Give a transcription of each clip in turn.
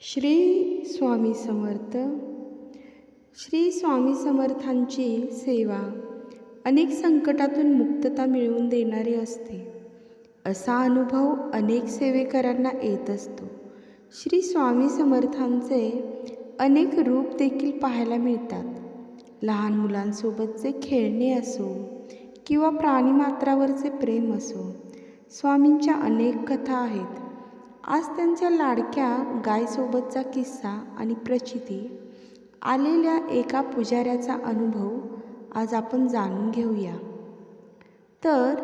श्री स्वामी समर्थ. श्री स्वामी समर्थांची सेवा अनेक संकटातून मुक्तता मिळवून देणारी असते. असा अनुभव अनेक सेवेकरांना येत असतो. श्री स्वामी समर्थांचे अनेक रूप देखील पाहायला मिळतात. लहान मुलांसोबतचे खेळणे असो किंवा प्राणीमात्रावरचे प्रेम असो स्वामींच्या अनेक कथा आहेत. आज त्यांच्या लाडक्या गायसोबतचा किस्सा आणि प्रचिती आलेल्या एका पुजाऱ्याचा अनुभव आज आपण जाणून घेऊया. तर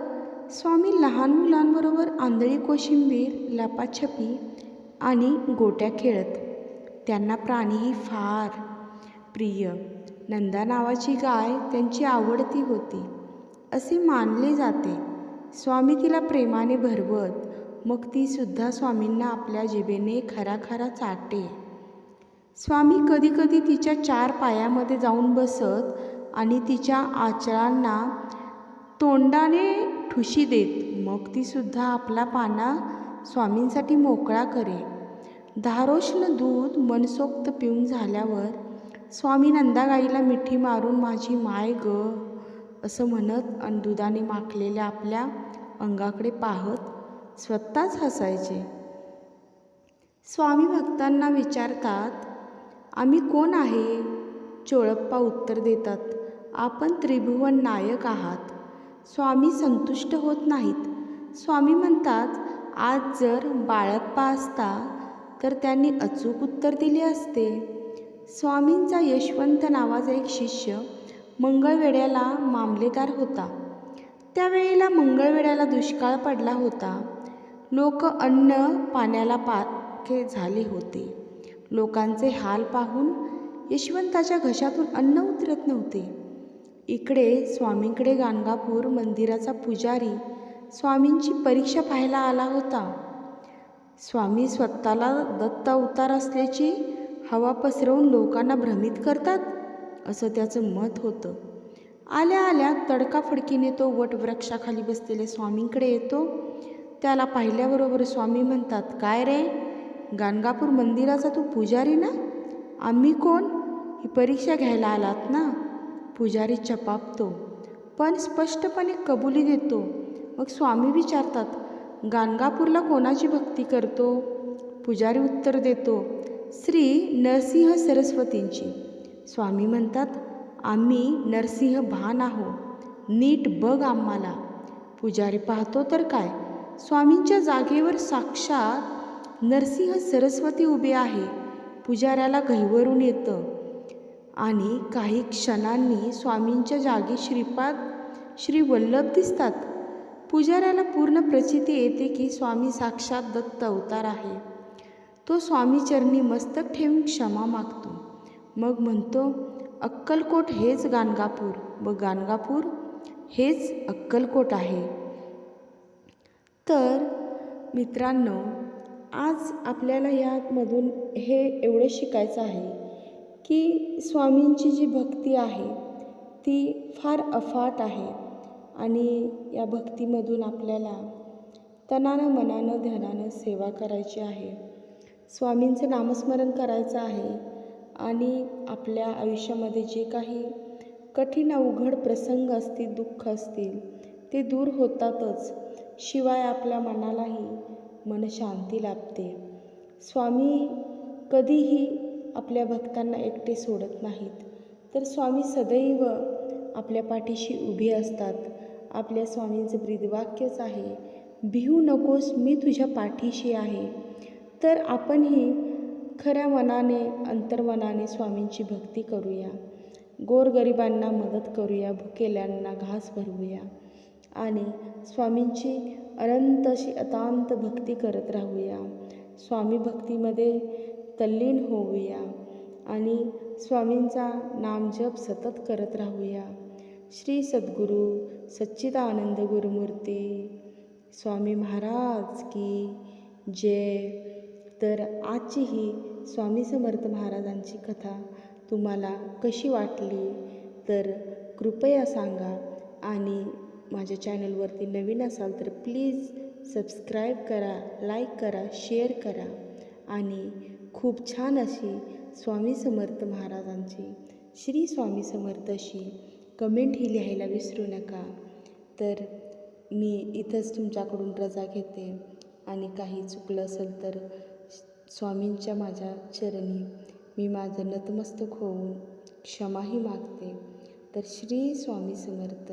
स्वामी लहान मुलांबरोबर आंधळी कोशिंबीर लपाछपी आणि गोट्या खेळत त्यांना प्राणीही फार प्रिय. नंदा नावाची गाय त्यांची आवडती होती असे मानले जाते. स्वामी तिला प्रेमाने भरवत मग तीसुद्धा स्वामींना आपल्या जिभेने खरा खरा चाटे स्वामी कधीकधी तिच्या चार पायामध्ये जाऊन बसत आणि तिच्या आचरांना तोंडाने ठुशी देत. मग तीसुद्धा आपला पाना स्वामींसाठी मोकळा करे. धारोष्ण दूध मनसोक्त पिऊन झाल्यावर स्वामी नंदागाईला मिठी मारून माझी माय ग असं म्हणत आणि दुधाने माखलेल्या आपल्या अंगाकडे पाहत स्वतःच हसायचे. स्वामी भक्तांना विचारतात आम्ही कोण आहे? चोळप्पा उत्तर देतात आपण त्रिभुवन नायक आहात. स्वामी संतुष्ट होत नाहीत. स्वामी म्हणतात आज जर बाळप्पा असता तर त्यांनी अचूक उत्तर दिले असते. स्वामींचा यशवंत नावाचा एक शिष्य मंगळवेड्याला मामलेदार होता. त्यावेळेला मंगळवेड्याला दुष्काळ पडला होता. लोक अन्न पाण्याला पाखे झाले होते. लोकांचे हाल पाहून यशवंताच्या घशातून अन्न उतरत नव्हते. इकडे स्वामींकडे गाणगापूर मंदिराचा पुजारी स्वामींची परीक्षा पाहायला आला होता. स्वामी स्वतःला दत्त अवतार असल्याची हवा पसरवून लोकांना भ्रमित करतात असं त्याचं मत होतं. आल्या आल्या तडकाफडकीने तो वटवृक्षाखाली बसलेले स्वामींकडे येतो. त्याला पाहिल्याबरोबर स्वामी म्हणतात काय रे? गाणगापूर मंदिराचा तू पुजारी ना? आम्ही कोण? ही परीक्षा घ्यायला आलात ना? पुजारी चपापतो. पण स्पष्टपणे कबुली देतो मग स्वामी विचारतात गाणगापूरला कोणाची भक्ती करतो? पुजारी उत्तर देतो श्री नरसिंह सरस्वतींची. स्वामी म्हणतात आम्ही नरसिंह भान आहो. नीट बघ आम्हाला. पुजारी पाहतो तर काय? स्वामींच्या जागेवर साक्षात नरसिंह सरस्वती उभे आहे. पुजाऱ्याला घैवरून येतं. आणि काही क्षणांनी स्वामींच्या जागी श्रीपाद श्री वल्लभ दिसतात. पुजाऱ्याला पूर्ण प्रचिती येते की स्वामी साक्षात दत्त अवतार आहे. तो स्वामीचरणी मस्तक ठेवून क्षमा मागतो. मग म्हणतो अक्कलकोट हेच गाणगापूर. व गाणगापूर हेच अक्कलकोट आहे. तर मित्रांनो आज आपल्याला यामधून हे एवढं शिकायचं आहे की स्वामींची जी भक्ती आहे ती फार अफाट आहे आणि या भक्तीमधून आपल्याला तनानं मनानं ध्यानानं सेवा करायची आहे. स्वामींचं नामस्मरण करायचं आहे आणि आपल्या आयुष्यामध्ये जे काही कठीण अवघड प्रसंग असतील दुःख असतील ते दूर होतातच. शिवाय आपल्या मनालाही मनशांती लाभते. स्वामी कधीही आपल्या भक्तांना एकटे सोडत नाहीत. तर स्वामी सदैव आपल्या पाठीशी उभी असतात. आपल्या स्वामींचं ब्रीदवाक्यच आहे भिऊ नकोस मी तुझ्या पाठीशी आहे. तर आपणही खऱ्या मनाने अंतर्मनाने स्वामींची भक्ती करूया. गोरगरिबांना मदत करूया भुकेल्यांना घास भरवूया. आणि स्वामींची अनंत अशी अतांत भक्ती करत राहूया. स्वामी भक्तीमध्ये तल्लीन होऊया आणि स्वामींचा नामजप सतत करत राहूया. श्री सद्गुरू सच्चिदानंद गुरुमूर्ती स्वामी महाराज की जय. तर आजची ही स्वामी समर्थ महाराजांची कथा तुम्हाला कशी वाटली? तर कृपया सांगा आणि माझ्या चॅनलवरती नवीन असाल तर प्लीज सबस्क्राईब करा लाईक करा शेअर करा. आणि खूप छान अशी स्वामी समर्थ महाराजांची श्री स्वामी समर्थ अशी कमेंट ही लिहायला विसरू नका. तर मी इथंच तुमच्याकडून रजा घेते. आणि काही चुकलं असेल तर स्वामींच्या माझ्या चरणी मी माझं नतमस्तक होऊन क्षमाही मागते. तर श्री स्वामी समर्थ.